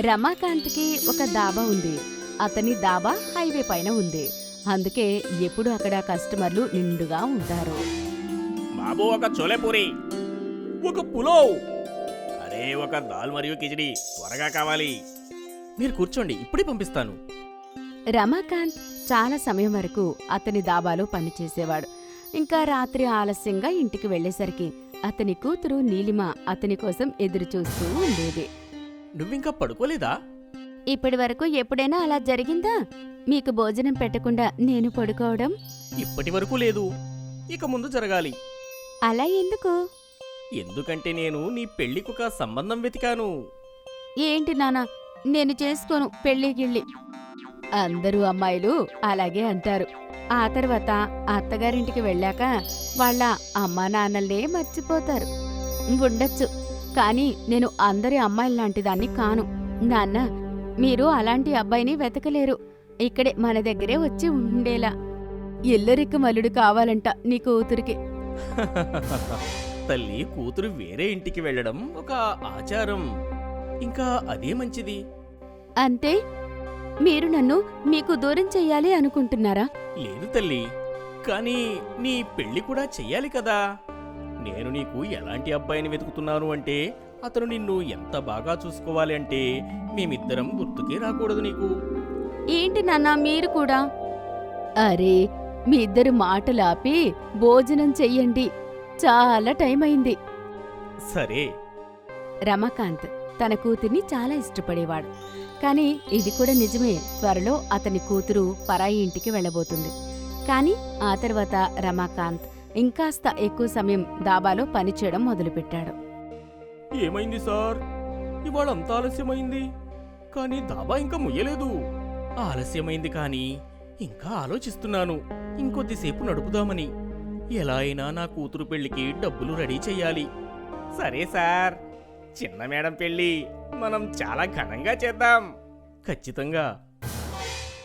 రమాకాంత్కి ఒక దాబా ఉంది. అతని దాబా హైవే పైన ఉంది. అందుకే ఎప్పుడు అక్కడ కస్టమర్లు నిండుగా ఉంటారు. బాబు ఒక చోలే పూరి. ఒక పులావ్. అరే ఒక దాల్ మరియు కిచడి. త్వరగా కావాలి. మీరు కూర్చోండి ఇప్పుడే పంపిస్తాను. రమాకాంత్ చాలా సమయం వరకు అతని దాబాలో పనిచేసేవాడు. ఇంకా రాత్రి ఆలస్యంగా ఇంటికి వెళ్ళేసరికి అతని కూతురు నీలిమ అతని కోసం ఎదురు చూస్తూ ఉండేది. నువ్వింకా పడుకోలేదా? ఇప్పటి వరకు ఎప్పుడైనా అలా జరిగిందా? మీకు భోజనం పెట్టకుండా నేను పడుకోవడం? ఇప్పటి వరకు లేదు. ఇక ముందు జరగాలి. అలా ఎందుకు? ఎందుకంటే నేను నీ పెళ్ళికొక సంబంధం వెతికాను. ఏంటి నాన్న నేను చేసుకోను పెళ్ళి గిళ్ళి. అందరూ అమ్మాయిలు అలాగే అంటారు. ఆ తర్వాత అత్తగారింటికి వెళ్ళాక వాళ్ళ అమ్మా నాన్నల్నే మర్చిపోతారు. ఉండొచ్చు. కానీ నేను అందరి అమ్మాయిల దాన్ని కాను. నాన్న మీరు అలాంటి అబ్బాయిని వెతకలేరు. ఇక్కడే మన దగ్గరే వచ్చి ఉండేలా. ఇల్లరిక మల్లుడు కావాలంట నీ కూతురికి. తల్లి కూతురు వేరే ఇంటికి వెళ్ళడం ఒక ఆచారం. ఇంకా అదే మంచిది. అంటే మీరు నన్ను మీకు దూరం చెయ్యాలి అనుకుంటున్నారా? లేదు తల్లి కానీ నీ పెళ్ళి కూడా చెయ్యాలి కదా. నేను నీకు ఎలాంటి అబ్బాయిని వెతుకుతున్నాను అంటే అతను నిన్ను ఎంత బాగా చూసుకోవాలి అంటే మేమిద్దరం గుర్తుకే రాకూడదు నీకు. ఏంటి నాన్న మీరు కూడా? అరే మీ ఇద్దరు మాటలు ఆపి భోజనం చెయ్యండి. చాలా టైం అయింది. సరే. రమాకాంత్ తన కూతుర్ని చాలా ఇష్టపడేవాడు. కానీ ఇది కూడా నిజమే త్వరలో అతని కూతురు పరాయి ఇంటికి వెళ్ళబోతుంది. కానీ ఆ తర్వాత రమాకాంత్ ఇంకాస్త ఎక్కువ సమయం దాబాలో పనిచేయడం మొదలుపెట్టాడు. ఏమైంది సార్? ఇవాళ అంత ఆలస్యమైంది. కానీ దాబా ఇంకా ముయ్యలేదు. ఆలస్యమైంది కానీ ఇంకా ఆలోచిస్తున్నాను. ఇంకొద్దిసేపు నడుపుదామని. ఎలా అయినా నా కూతురు పెళ్ళికి డబ్బులు రెడీ చెయ్యాలి. సరే సార్. చిన్న మేడం పెళ్ళి మనం చాలా ఘనంగా చేద్దాం. ఖచ్చితంగా.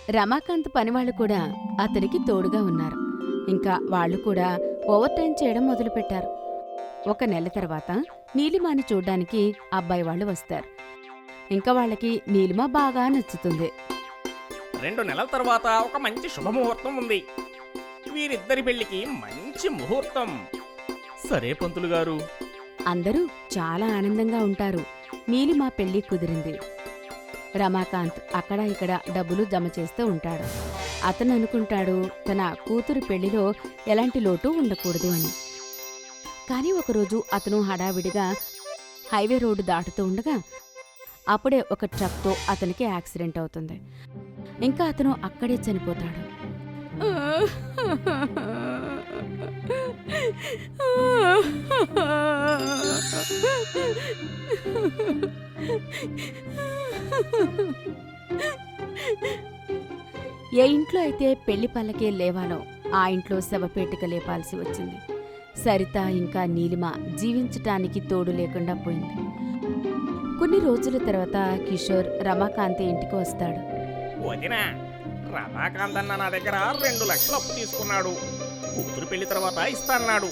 రమాకాంత్ పనివాళ్ళు కూడా అతనికి తోడుగా ఉన్నారు. ఇంకా వాళ్ళు కూడా ఓవర్ టైం చేయడం మొదలుపెట్టారు. ఒక నెల తర్వాత నీలిమాని చూడ్డానికి అబ్బాయి వాళ్ళు వస్తారు. ఇంకా వాళ్ళకి నీలిమ బాగా నచ్చుతుంది. రెండు నెలల తర్వాత ఒక మంచి శుభముహూర్తం ఉంది. వీరిద్దరి పెళ్ళికి మంచి ముహూర్తం. సరే పంతులు గారు. అందరూ చాలా ఆనందంగా ఉంటారు. నీలిమ పెళ్ళి కుదిరింది. రమాకాంత్ అక్కడ ఇక్కడ డబ్బులు జమ చేస్తూ ఉంటాడు. అతను అనుకుంటాడు తన కూతురు పెళ్ళిలో ఎలాంటి లోటు ఉండకూడదు అని. కానీ ఒకరోజు అతను హడావిడిగా హైవే రోడ్డు దాటుతూ ఉండగా అప్పుడే ఒక ట్రక్తో అతనికి యాక్సిడెంట్ అవుతుంది. ఇంకా అతను అక్కడే చనిపోతాడు. ఏ ఇంట్లో అయితే పెళ్ళి పల్లకే లేవాలో ఆ ఇంట్లో శవపేటిక లేపాల్సి వచ్చింది. సరిత ఇంకా నీలిమ జీవించటానికి తోడు లేకుండా పోయింది. కొన్ని రోజుల తర్వాత కిషోర్ రమాకాంతి ఇంటికి వస్తాడు. వదిన రమాకాంత్ అన్న నా దగ్గర రెండు లక్షలు అప్పు తీసుకున్నాడు. కూతురు పెళ్ళి తర్వాత ఇస్తాన్నాడు.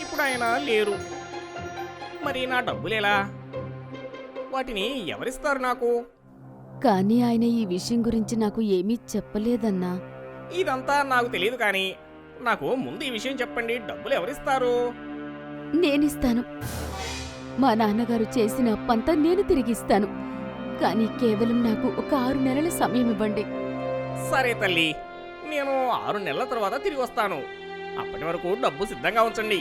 ఇప్పుడు ఆయన లేరు. మరి నా డబ్బులేలా వాటిని ఎవరిస్తారు నాకు? కానీ ఆయన ఈ విషయం గురించి నాకు ఏమీ చెప్పలేదన్నా. ఇదంతా నాకు తెలియదు కానీ నాకు ముందు ఈ విషయం చెప్పండి డబ్బులు ఎవరిస్తారు? నేనిస్తాను. మా నాన్నగారు చేసిన అప్పంతా నేను తిరిగిస్తాను. కానీ కేవలం నాకు ఒక ఆరు నెలల సమయం ఇవ్వండి. సరే తల్లి నేను ఆరు నెలల తర్వాత తిరిగి వస్తాను. అప్పటి వరకు డబ్బు సిద్ధంగా ఉంచండి.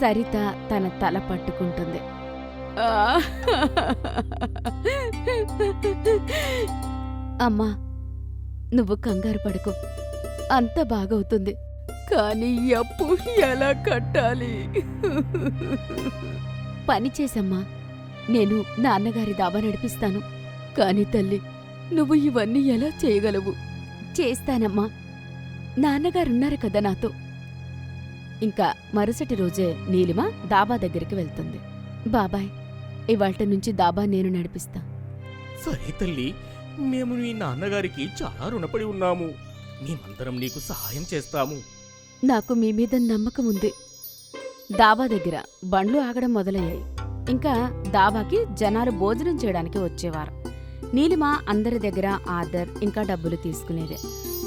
సరిత తన తల పట్టుకుంటుంది. అమ్మా నువ్వు కంగారు పడుకో. అంత బాగవుతుంది. కానీ అప్పు ఎలా కట్టాలి? పని చేసమ్మా. నేను నాన్నగారి దాబా నడిపిస్తాను. కాని తల్లి నువ్వు ఇవన్నీ ఎలా చేయగలవు? చేస్తానమ్మా. నాన్నగారున్నారు కదా నాతో. ఇంకా మరుసటి రోజే నీలిమ దాబా దగ్గరికి వెళ్తుంది. బాబాయ్. ఇవాల్టి నుంచి దాబా నేను నడిపిస్తా. సరే తల్లి మేము నీ నాన్నగారికి చాలా రుణపడి ఉన్నాము. మేమందరం నీకు సహాయం చేస్తాము. నాకు మీ మీద నమ్మకం ఉంది. దాబా దగ్గర బండ్లు ఆగడం మొదలయ్యాయి. ఇంకా దాబాకి జనాలు భోజనం చేయడానికి వచ్చేవారు. నీలిమ అందరి దగ్గర ఆర్డర్ ఇంకా డబ్బులు తీసుకునేదే.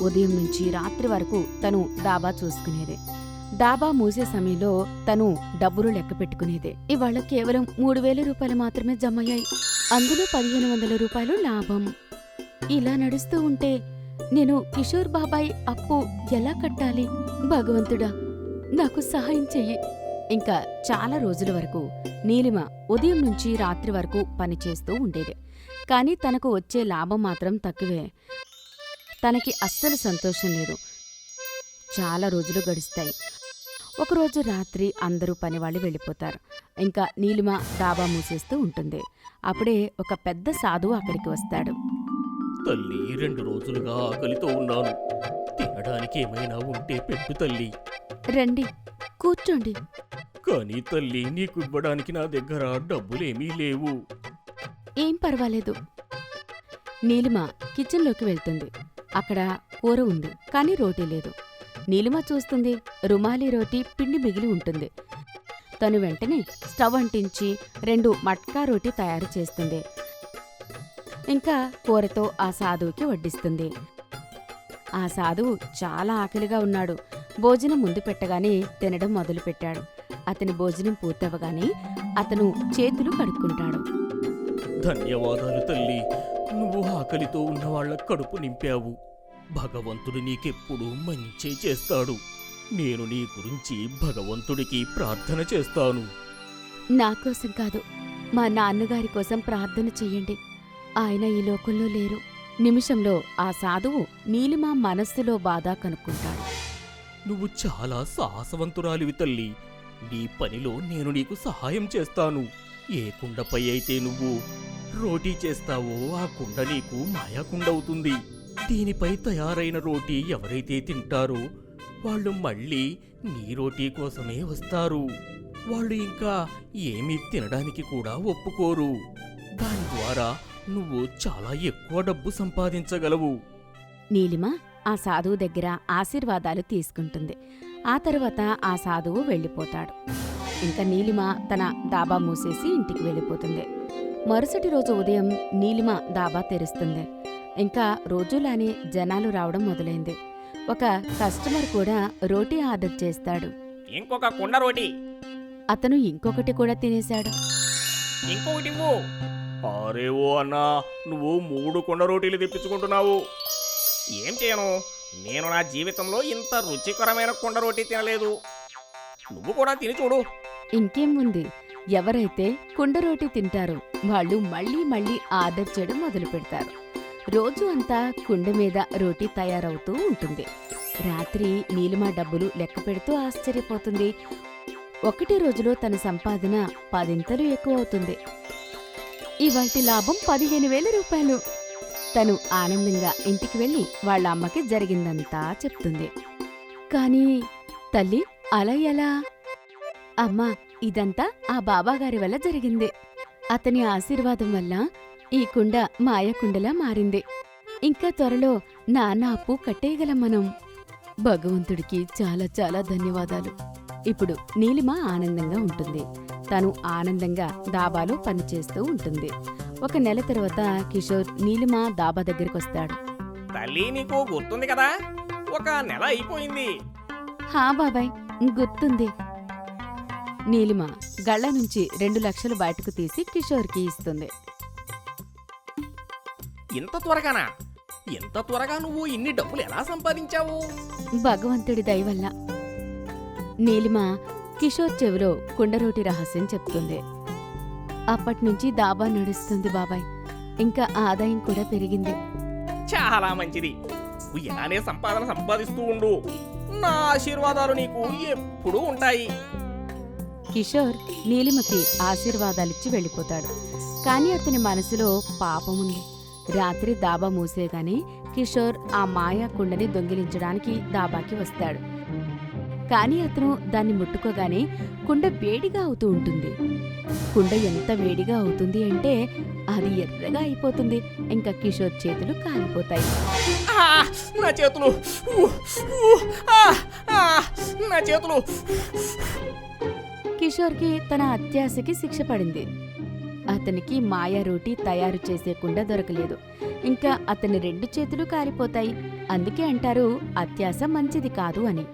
ఉదయం నుంచి రాత్రి వరకు తను డాబా చూసుకునేదే. డాబా మూసే సమయంలో తను డబ్బులు లెక్క పెట్టుకునేదే. ఇవాళ కేవలం మూడు వేల రూపాయలు మాత్రమే జమయ్యాయి. అందులో పదిహేను వందల రూపాయలు లాభం. ఇలా నడుస్తూ ఉంటే నేను కిషోర్ బాబాయ్ అప్పు ఎలా కట్టాలి? భగవంతుడా నాకు సహాయం చెయ్యి. ఇంకా చాలా రోజుల వరకు నీలిమ ఉదయం నుంచి రాత్రి వరకు పనిచేస్తూ ఉండేది. కానీ తనకు వచ్చే లాభం మాత్రం తక్కువే. తనకి అస్సలు సంతోషం లేదు. చాలా రోజులు గడుస్తాయి. ఒకరోజు రాత్రి అందరూ పనివాళ్ళు వెళ్ళిపోతారు. ఇంకా నీలిమ డాబా మూసేస్తూ ఉంటుంది. అప్పుడే ఒక పెద్ద సాధువు అక్కడికి వస్తాడు. తల్లి రెండు రోజులుగా ఆకలితో ఉన్నాను. తినడానికి ఏమైనా ఉంటే పెట్టు తల్లి. రండి కూర్చోండి. కానీ తల్లి నీకు ఇవ్వడానికి నా దగ్గర డబ్బులేమీ లేవు. ఏం పర్వాలేదు. నీలిమ కిచెన్లోకి వెళ్తుంది. అక్కడ కూర ఉంది కానీ రోటీ లేదు. నీలిమ చూస్తుంది. రుమాలి రోటీ పిండి మిగిలి ఉంటుంది. తను వెంటనే స్టవ్ అంటించి రెండు మట్కా రోటీ తయారు చేస్తుంది. ఇంకా కూరతో ఆ సాధువుకి వడ్డిస్తుంది. ఆ సాధువు చాలా ఆకలిగా ఉన్నాడు. భోజనం ముందు పెట్టగానే తినడం మొదలుపెట్టాడు. అతని భోజనం పూర్తవగానే అతను చేతులు కడుక్కుంటాడు. ధన్యవాదాలు తల్లి. నువ్వు ఆకలితో ఉన్న వాళ్ళ కడుపు నింపావు. భగవంతుడు నీకెప్పుడు మంచే చేస్తాడు. నేను నీ గురించి భగవంతుడికి ప్రార్థన చేస్తాను. నా కోసం కాదు మా నాన్నగారి కోసం ప్రార్థన చెయ్యండి ఆయన ఈ లోకంలో లేరు. నిమిషంలో ఆ సాధువు నీలిమ మనస్సులో బాధ కనుక్కుంటాడు. నువ్వు చాలా సాహసవంతురాలివి తల్లి. నీ పనిలో నేను నీకు సహాయం చేస్తాను. ఏ కుండపై అయితే నువ్వు రోటీ చేస్తావో ఆ కుండ నీకు మాయాకుండవుతుంది. దీనిపై తయారైన రోటీ ఎవరైతే తింటారో వాళ్ళు మళ్ళీ నీ రోటీ కోసమే వస్తారు. వాళ్ళు ఇంకా ఏమీ తినడానికి కూడా ఒప్పుకోరు. దాని ద్వారా నువ్వు చాలా ఎక్కువ డబ్బు సంపాదించగలవు. నీలిమ ఆ సాధువు దగ్గర ఆశీర్వాదాలు తీసుకుంటుంది. ఆ తరువాత ఆ సాధువు వెళ్ళిపోతాడు. ఇంకా నీలిమ తన దాబా మూసేసి ఇంటికి వెళ్ళిపోతుంది. మరుసటి రోజు ఉదయం నీలిమ దాబా తెరుస్తుంది. ఇంకా రోజులానే జనాలు రావడం మొదలైంది. ఒక కస్టమర్ కూడా రోటీ ఆర్డర్ చేస్తాడు. ఇంకొక కుండ రోటీ. అతను ఇంకొకటి కూడా తినేశాడు. ఇంకొకటి అరే ఓ అన్నా నువ్వు మూడు కొండ రోటీలు తెప్పించుకుంటున్నావు. ఏం చేయను? నేను నా జీవితంలో ఇంత రుచికరమైన కొండ రోటీ తినలేదు. నువ్వు కూడా తిని చూడు. ఇంకేం ఉంది? ఎవరైతే కుండ రోటీ తింటారో వాళ్ళు మళ్ళీ మళ్ళీ ఆర్డర్ చేయడం మొదలు పెడతారు రోజు అంతా కుండ మీద రోటీ తయారవుతూ ఉంటుంది. రాత్రి నీలిమా డబ్బులు లెక్క పెడుతూ ఆశ్చర్యపోతుంది. ఒకటి రోజులో తన సంపాదన పదింతలు ఎక్కువ అవుతుంది ఇవాటి లాభం పదిహేను వేల రూపాయలు. తను ఆనందంగా ఇంటికి వెళ్ళి వాళ్ళ అమ్మకి జరిగిందంతా చెప్తుంది. కానీ తల్లి అలా ఎలా? అమ్మా ఇదంతా ఆ బాబాగారి వల్ల జరిగింది. అతని ఆశీర్వాదం వల్ల ఈ కుండ మాయకుండలా మారింది. ఇంకా త్వరలో నాన్న అప్పు కట్టేయగలం మనం. భగవంతుడికి చాలా చాలా ధన్యవాదాలు. ఇప్పుడు నీలిమ ఆనందంగా ఉంటుంది. తను ఆనందంగా దాబాలో పనిచేస్తూ ఉంటుంది. ఒక నెల తర్వాత కిషోర్ నీలిమ దాబా దగ్గరికొస్తాడు. తల్లి నీకు గుర్తుంది కదా? ఒక నెల అయిపోయింది. హా బాబాయ్ గుర్తుంది. నీలిమ గళ్ళ నుంచి రెండు లక్షలు బయటకు తీసి కిషోర్కి ఇస్తుంది. ఇంత త్వరగానా? ఇంత త్వరగా నువ్వు ఇన్ని డబ్బులు ఎలా సంపాదించావు? భగవంతుడి దయ వల్ల. నీలిమ కిషోర్ చెవిలో కుండరోటి రహస్యం చెప్తుంది. అప్పట్నుంచి దాబా నడుస్తుంది బాబాయ్. ఇంకా ఆదాయం కూడా పెరిగింది. చాలా మంచిది. నువ్వు ఇలానే సంపాదన సంపాదిస్తూ ఉండు. నా ఆశీర్వాదాలు నీకు ఎప్పుడూ ఉంటాయి. కిషోర్ నీలిమకి ఆశీర్వాదాలిచ్చి వెళ్ళిపోతాడు. కానీ అతని మనసులో పాపముంది. రాత్రి దాబా మూసేగానే కిషోర్ ఆ మాయా కుండని దొంగిలించడానికి దాబాకి వస్తాడు. కానీ అతను దాన్ని ముట్టుకోగానే కుండ వేడిగా అవుతూ ఉంటుంది. కుండ ఎంత వేడిగా అవుతుంది అంటే అది ఎర్రగా అయిపోతుంది. ఇంకా కిషోర్ చేతులు కాలిపోతాయి. నా చేతులు. నా చేతులు. కిషోర్కి తన అత్యాశకి శిక్ష పడింది. అతనికి మాయా రోటీ తయారు చేసేకుండా దొరకలేదు. ఇంకా అతని రెండు చేతులు కాలిపోతాయి అందుకే అంటారు అత్యాస మంచిది కాదు అని.